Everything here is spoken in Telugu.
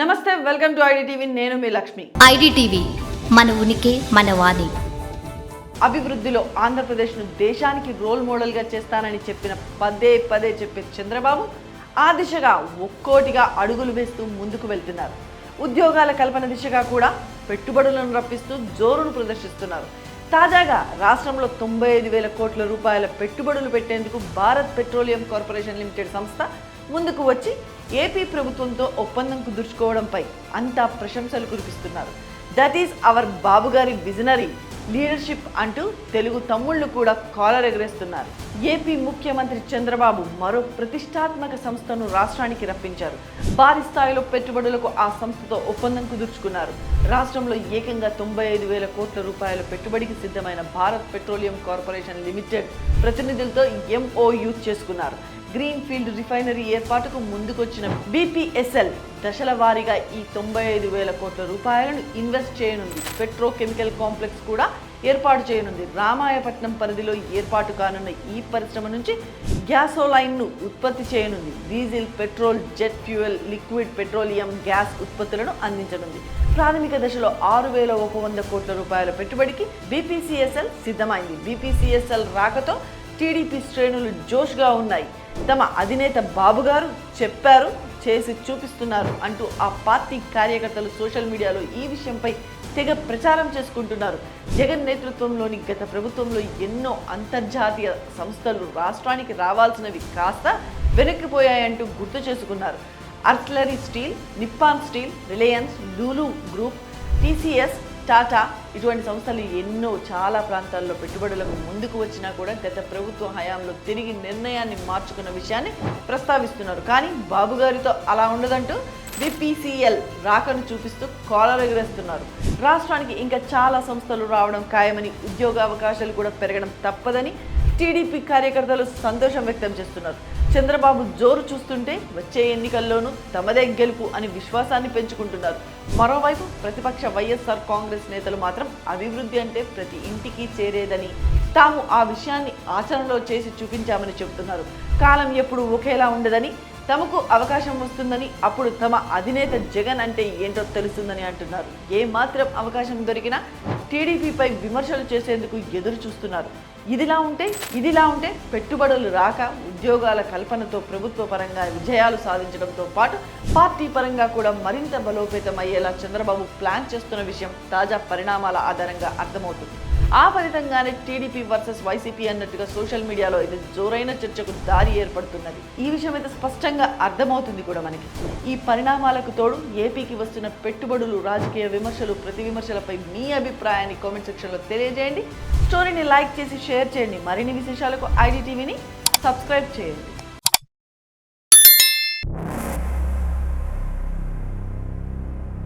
నమస్తే వెల్కమ్ టు ఐడిటీవీ. నేను మీ లక్ష్మి. ఐడిటీవీ మన ఉనికి మన వాణి. అభివృద్ధిలో ఆంధ్రప్రదేశ్ను దేశానికి రోల్ మోడల్గా చేస్తానని చెప్పిన పదే పదే చెప్పే చంద్రబాబు ఆ దిశగా ఒక్కోటిగా అడుగులు వేస్తూ ముందుకు వెళ్తున్నారు. ఉద్యోగాల కల్పన దిశగా కూడా పెట్టుబడులను రప్పిస్తూ జోరును ప్రదర్శిస్తున్నారు. తాజాగా రాష్ట్రంలో తొంభై ఐదు వేల కోట్ల రూపాయల పెట్టుబడులు పెట్టేందుకు భారత్ పెట్రోలియం కార్పొరేషన్ లిమిటెడ్ సంస్థ ముందుకు వచ్చి ఏపీ ప్రభుత్వంతో ఒప్పందం కుదుర్చుకోవడంపై అంతా ప్రశంసలు కురిపిస్తున్నారు. దట్ ఈస్ అవర్ బాబుగారి విజనరీ లీడర్షిప్ అంటూ తెలుగు తమ్ముళ్ళు కూడా కాలర్ ఎగరేస్తున్నారు ఏపీ ముఖ్యమంత్రి చంద్రబాబు మరో ప్రతిష్టాత్మక సంస్థను రాష్ట్రానికి రప్పించారు. భారీ స్థాయిలో పెట్టుబడులకు ఆ సంస్థతో ఒప్పందం కుదుర్చుకున్నారు. రాష్ట్రంలో ఏకంగా తొంభై ఐదు వేల కోట్ల రూపాయల పెట్టుబడికి సిద్ధమైన భారత్ పెట్రోలియం కార్పొరేషన్ లిమిటెడ్ ప్రతినిధులతో ఎంఓయూ చేసుకున్నారు. గ్రీన్ ఫీల్డ్ రిఫైనరీ ఏర్పాటుకు ముందుకొచ్చిన బీపీఎస్ఎల్ దశల వారీగా ఈ తొంభై ఐదు వేల కోట్ల రూపాయలను ఇన్వెస్ట్ చేయనుంది. పెట్రోకెమికల్ కాంప్లెక్స్ కూడా ఏర్పాటు చేయనుంది. రామాయపట్నం పరిధిలో ఏర్పాటు కానున్న ఈ పరిశ్రమ నుంచి గ్యాసోలైన్ను ఉత్పత్తి చేయనుంది. Diesel petrol jet fuel liquid petroleum gas ఉత్పత్తులను అందించనుంది. ప్రాథమిక దశలో ఆరు వేల ఒక వంద కోట్ల రూపాయల పెట్టుబడికి బీపీసీఎస్ఎల్ సిద్ధమైంది. బీపీసీఎస్ఎల్ రాకతో టీడీపీ శ్రేణులు జోష్గా ఉన్నాయి. తమ అధినేత బాబు గారు చెప్పారు చేసి చూపిస్తున్నారు అంటూ ఆ పార్టీ కార్యకర్తలు సోషల్ మీడియాలో ఈ విషయంపై తెగ ప్రచారం చేసుకుంటున్నారు. జగన్ నేతృత్వంలోని గత ప్రభుత్వంలో ఎన్నో అంతర్జాతీయ సంస్థలు రాష్ట్రానికి రావాల్సినవి కాస్త వెనక్కిపోయాయంటూ గుర్తు చేసుకున్నారు. అర్ట్లరీ steel Nippon steel Reliance Lulu group TCS Tata ఇటువంటి సంస్థలు ఎన్నో చాలా ప్రాంతాల్లో పెట్టుబడులకు ముందుకు వచ్చినా కూడా గత ప్రభుత్వ హయాంలో తిరిగి నిర్ణయాన్ని మార్చుకున్న విషయాన్ని ప్రస్తావిస్తున్నారు. కానీ బాబు గారితో అలా ఉండదంటూ బిపిసిఎల్ రాకను చూపిస్తూ కాలర్ ఎగరేస్తున్నారు. రాష్ట్రానికి ఇంకా చాలా సంస్థలు రావడం ఖాయమని ఉద్యోగ అవకాశాలు కూడా పెరగడం తప్పదని టీడీపీ కార్యకర్తలు సంతోషం వ్యక్తం చేస్తున్నారు. చంద్రబాబు జోరు చూస్తుంటే వచ్చే ఎన్నికల్లోనూ తమదే గెలుపు అని విశ్వాసాన్ని పెంచుకుంటున్నారు. మరోవైపు ప్రతిపక్ష వైఎస్ఆర్ కాంగ్రెస్ నేతలు మాత్రం అభివృద్ధి అంటే ప్రతి ఇంటికి చేరేదని తాము ఆ విషయాన్ని ఆచరణలో చేసి చూపించామని చెబుతున్నారు. కాలం ఎప్పుడు ఒకేలా ఉండదని తమకు అవకాశం వస్తుందని అప్పుడు తమ అధినేత జగన్ అంటే ఏంటో తెలుస్తుందని అంటున్నారు. ఏ మాత్రం అవకాశం దొరికినా టీడీపీపై విమర్శలు చేసేందుకు ఎదురు చూస్తున్నారు. ఇదిలా ఉంటే ఇదిలా ఉంటే పెట్టుబడులు రాక ఉద్యోగాల కల్పనతో ప్రభుత్వ పరంగా విజయాలు సాధించడంతో పాటు పార్టీ పరంగా కూడా మరింత బలోపేతం అయ్యేలా చంద్రబాబు ప్లాన్ చేస్తున్న విషయం తాజా పరిణామాల ఆధారంగా అర్థమవుతుంది. ఆ ఫలితంగానే టీడీపీ వర్సెస్ వైసీపీ అన్నట్టుగా సోషల్ మీడియాలో ఇది జోరైన చర్చకు దారి ఏర్పడుతున్నది. ఈ విషయం అయితే స్పష్టంగా అర్థమవుతుంది కూడా మనకి. ఈ పరిణామాలకు తోడు ఏపీకి వస్తున్న పెట్టుబడులు రాజకీయ విమర్శలు ప్రతి విమర్శలపై మీ అభిప్రాయాన్ని కామెంట్ సెక్షన్లో తెలియజేయండి. స్టోరీని లైక్ చేసి షేర్ చేయండి. మరిన్ని విశేషాలకు ఐడి టీవీని సబ్స్క్రైబ్ చేయండి.